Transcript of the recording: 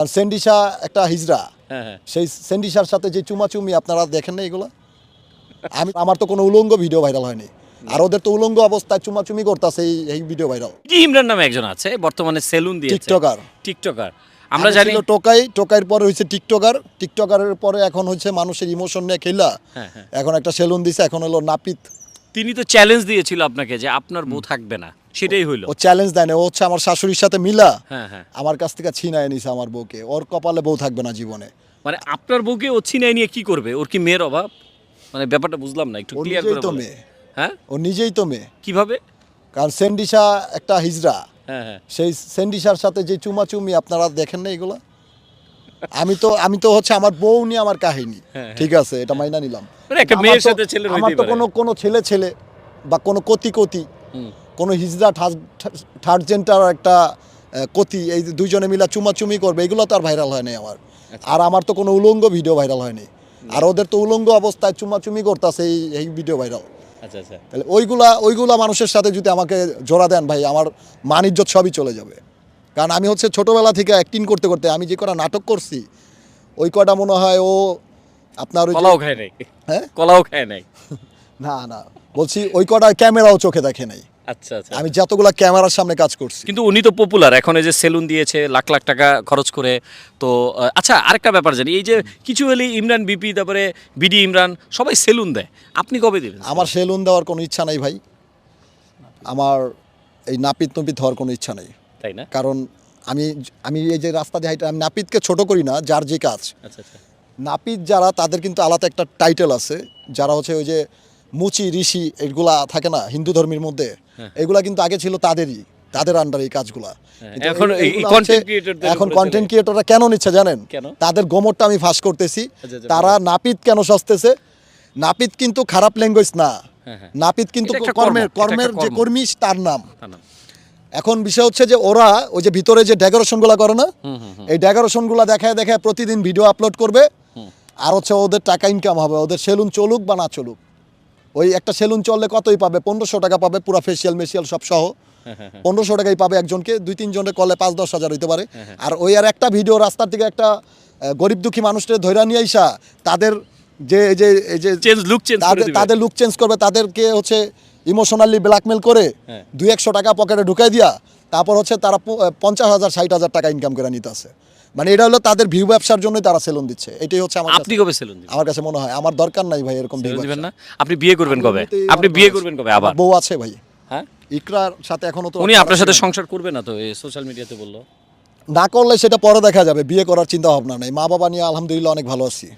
আর সেন্ডিসা একটা হিজড়া। হ্যাঁ হ্যাঁ। সেই সেন্ডিসার সাথে যে চুমাচুমি আপনারা দেখেন না এগুলো? আমি আমার তো কোনো উলঙ্গ ভিডিও ভাইরাল হয়নি। আর ওদের তো উলঙ্গ অবস্থায় চুমাচুমি করতেছে এই এই ভিডিও ভাইরাল। ইমরান নামে একজন আছে বর্তমানে সেলুন দিয়ে টিকটকার। টিকটকার। আমরা জানি টোকাই টোকাইয়ের পরে হয়েছে টিকটকার। টিকটকারের পরে এখন হচ্ছে মানুষের ইমোশন নিয়ে খেলা। হ্যাঁ, হ্যাঁ। এখন একটা সেলুন দিছে এখন হলো নাপিত। তিনি তো চ্যালেঞ্জ দিয়েছিল আপনাকে যে আপনার বউ থাকবে না। সেটাই হইল। ও চ্যালেঞ্জ দেয় না ও হচ্ছে আমার শাশুড়ির সাথে মিলা। হ্যাঁ হ্যাঁ। আমার কাছ থেকে ছিনায় নিছে আমার বউকে। ওর কপালে বউ থাকবে না জীবনে। মানে আপনার বউকে ও ছিনাই নিয়ে কি করবে? ওর কি মেয়ের অভাব? মানে ব্যাপারটা বুঝলাম না একটু ক্লিয়ার করে তো মেয়ে। হ্যাঁ? ও নিজেই তো মেয়ে। কীভাবে? কারণ সেন্ডিসা একটা হিজড়া। হ্যাঁ হ্যাঁ। সেই সেন্ডিসার সাথে যে চুমাচুমি আপনারা দেখেন না এগুলো? আমি তো আমি তো হচ্ছে আমার বউ নিয়ে আমার কাহিনী। হ্যাঁ, ঠিক আছে এটা মাইনা নিলাম। মানে একটা মেয়ের সাথে ছেলের আমার তো কোনো কোনো ছেলে ছেলে বা কোনো কতি কতি হুম। কোনো হিজড়া থার্ড জেন্টার একটা কতি এই দুইজনে মিলা চুমাচুমি করবে এগুলো তো আর ভাইরাল হয়নি আমার। আচ্ছা। আর আমার তো কোনো উলঙ্গ ভিডিও ভাইরাল হয়নি। আর ওদের তো উলঙ্গ অবস্থায় চুমাচুমি করতেছে এই এই ভিডিও ভাইরাল। আচ্ছা আচ্ছা। তাহলে ওইগুলা ওইগুলা মানুষের সাথে যদি আমাকে জোড়া দেন ভাই আমার মান ইজ্জত সবই চলে যাবে। কারণ আমি হচ্ছে ছোটবেলা থেকে অ্যাক্টিং করতে করতে আমি যে কটা নাটক করছি ওই কটা মনে হয় ও আপনার ওই কলাও খায় নাই। হ্যাঁ? কলাও খায় নাই। না না। বলছি ওই কটা ক্যামেরাও চোখে দেখে নাই। আচ্ছা আচ্ছা। আমি যতগুলা ক্যামেরার সামনে কাজ করছি। কিন্তু উনি তো পপুলার এখন এই যে সেলুন দিয়েছে লাখ লাখ টাকা খরচ করে তো আচ্ছা আরেকটা ব্যাপার জানি এই যে কিছু হলে ইমরান বিপি তারপরে বিডি ইমরান সবাই সেলুন দেয় আপনি কবে দেবেন আমার সেলুন দেওয়ার কোনো ইচ্ছা নাই ভাই। আমার এই নাপিত নপিত হওয়ার কোনো ইচ্ছা নেই। তাই না? কারণ আমি আমি এই যে রাস্তা দিয়ে হাইটা আমি নাপিতকে ছোট করি না যার যে কাজ। আচ্ছা আচ্ছা। নাপিত যারা তাদের কিন্তু আলাদা একটা টাইটেল আছে। যারা হচ্ছে ওই যে মুচি ঋষি এগুলা থাকে না হিন্দু ধর্মের মধ্যে এগুলা কিন্তু আগে ছিল তাদেরই তাদের আন্ডার এই কাজগুলা। হ্যাঁ, এখন কন্টেন্ট। ক্রিয়েটররা কেন নিচ্ছে জানেন? তাদের গোমরটা আমি ফাঁস করতেছি। আচ্ছা, আচ্ছা, তারা নাপিত কেন সসতেছে নাপিত কিন্তু খারাপ ল্যাঙ্গুয়েজ না। হ্যাঁ, হ্যাঁ। নাপিত কিন্তু কর্মের কর্মের যে কর্মী। তার নাম। এখন বিষয় হচ্ছে যে ওরা ওই যে ভিতরে যে ডেকোরেশনগুলো করে না এই ডেকোরেশনগুলো দেখায় দেখায় প্রতিদিন ভিডিও আপলোড করবে। আর হচ্ছে ওদের টাকা ইনকাম হবে ওদের সেলুন চলুক বা না চলুক। ওই একটা সেলুন চললে কতই পাবে? পনেরোশো টাকা পাবে পুরো ফেসিয়াল মেসিয়াল সব সহ। পনেরোশো টাকাই পাবে একজনকে দুই তিনজনের কলে পাঁচ দশ হাজার হইতে পারে। আর ওই আর একটা ভিডিও রাস্তার থেকে একটা গরিব দুঃখী মানুষদের ধৈর্য নিয়ে আইসা তাদের যে যে যে চেঞ্জ লুক চেঞ্জ করে তাদের লুক চেঞ্জ করবে তাদেরকে হচ্ছে ইমোশনালি ব্ল্যাকমেল করে হ্যাঁ। দুই একশো টাকা পকেটে ঢুকাই দিয়া তারপর হচ্ছে তারা পঞ্চাশ হাজার ষাট হাজার টাকা ইনকাম করে নিতে আছে মানে এটা হলো তাদের ভিউ ব্যবসার জন্যই তারা সেলুন দিচ্ছে। এটাই হচ্ছে আমার আপনি কবে সেলুন দিবেন? আমার কাছে মনে হয়। আমার দরকার নাই ভাই এরকম ভিউ দিবেন না? আপনি বিয়ে করবেন কবে? আপনি বিয়ে করবেন কবে আবার? বউ আছে ভাই। হ্যাঁ? ইকরার সাথে এখনও তো উনি আপনার সাথে সংসার করবে না তো এই সোশ্যাল মিডিয়াতে বলল। না করলে সেটা পরে দেখা যাবে। বিয়ে করার চিন্তা ভাবনা নেই। মা বাবা নিয়ে আলহামদুলিল্লাহ অনেক ভালো আছি।